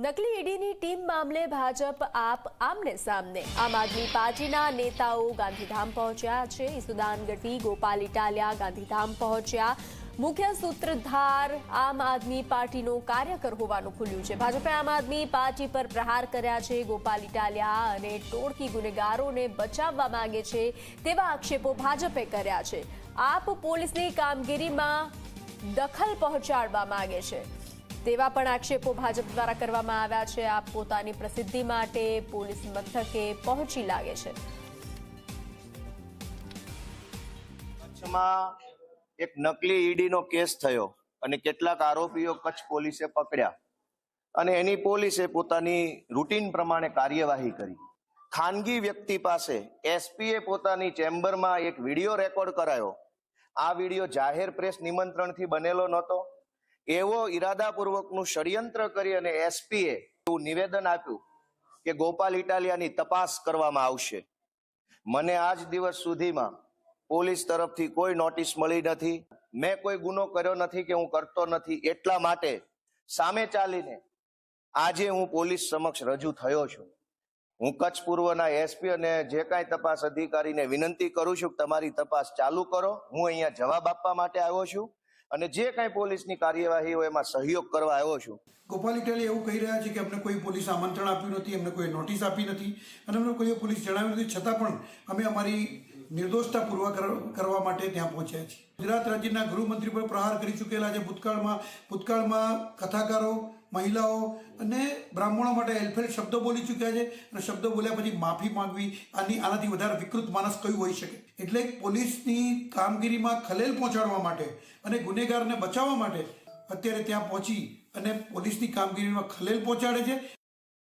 નકલી ઈડીની ટીમ મામલે ભાજપ આપ આમને સામને. આમ આદમી પાર્ટીના નેતાઓ ગાંધીધામ પહોંચ્યા છે. ઈસુદાન ગઢવી, ગોપાલ ઇટાલિયા ગાંધીધામ પહોંચ્યા. મુખ્ય સૂત્રધાર આમ આદમી પાર્ટીનો કાર્યકર હોવાનું ખુલ્યું છે. ભાજપે આમ આદમી પાર્ટી પર પ્રહાર કર્યા છે. ગોપાલ ઇટાલિયા અને ટોળકી ગુનેગારોને બચાવવા માંગે છે તેવા આક્ષેપો ભાજપે કર્યા છે. આપ પોલીસની કામગીરીમાં દખલ પહોંચાડવા માંગે છે. તેવા પણ આક્ષેપો ભાજપ દ્વારા કરવામાં આવ્યા છે. આપ પોતાની પ્રસિદ્ધિ માટે પોલીસ મથકે પહોંચી લાગે છે. કચ્છમાં એક નકલી ઈડીનો કેસ થયો અને કેટલાક આરોપીઓ કચ્છ પોલીસે પકડ્યા અને એની પોલીસે પોતાની રૂટીન પ્રમાણે કાર્યવાહી કરી. ખાનગી વ્યક્તિ પાસે એસપીએ પોતાની ચેમ્બરમાં એક વીડિયો રેકોર્ડ કરાયો. આ વીડિયો જાહેર પ્રેસ નિમંત્રણથી બનેલો નહોતો. એવો ઈરાદાપૂર્વકનું ષડયંત્ર કરી અને એસપીએ એવું નિવેદન આપ્યું કે ગોપાલ ઇટાલિયાની તપાસ કરવામાં આવશે. મને આજ દિવસ સુધીમાં પોલીસ તરફથી કોઈ નોટિસ મળી નથી. મેં કોઈ ગુનો કર્યો નથી કે હું કરતો નથી. એટલા માટે સામે ચાલીને આજે હું પોલીસ સમક્ષ રજૂ થયો છું. હું કચ્છ પૂર્વના એસપી અને જે કાંઈ તપાસ અધિકારીને વિનંતી કરું છું તમારી તપાસ ચાલુ કરો. હું અહીંયા જવાબ આપવા માટે આવ્યો છું. અને જે કાંઈ પોલીસની કાર્યવાહી હોય એમાં સહયોગ કરવા આવ્યો છું. ગોપાલ ઇટાલી એવું કહી રહ્યા છે કે અમને કોઈ પોલીસ આમંત્રણ આપ્યું નથી, અમને કોઈ નોટિસ આપી નથી અને અમને કોઈ પોલીસ જણાવ્યું નથી. છતાં પણ અમે અમારી નિર્દોષતા પૂર્વ કરવા માટે ત્યાં પહોંચ્યા છે. ગુજરાત રાજ્યના ગૃહમંત્રી પર પ્રહાર કરી ચૂકેલા છે. ભૂતકાળમાં ભૂતકાળમાં કથાકારો, મહિલાઓ અને બ્રાહ્મણો માટે હેલ્ફેલ શબ્દો બોલી ચૂક્યા છે અને શબ્દો બોલ્યા પછી માફી માંગવી. આની આનાથી વધારે વિકૃત માણસ કયું હોઈ શકે? એટલે પોલીસની કામગીરીમાં ખલેલ પહોંચાડવા માટે અને ગુનેગારને બચાવવા માટે અત્યારે ત્યાં પહોંચી અને પોલીસની કામગીરીમાં ખલેલ પહોંચાડે છે.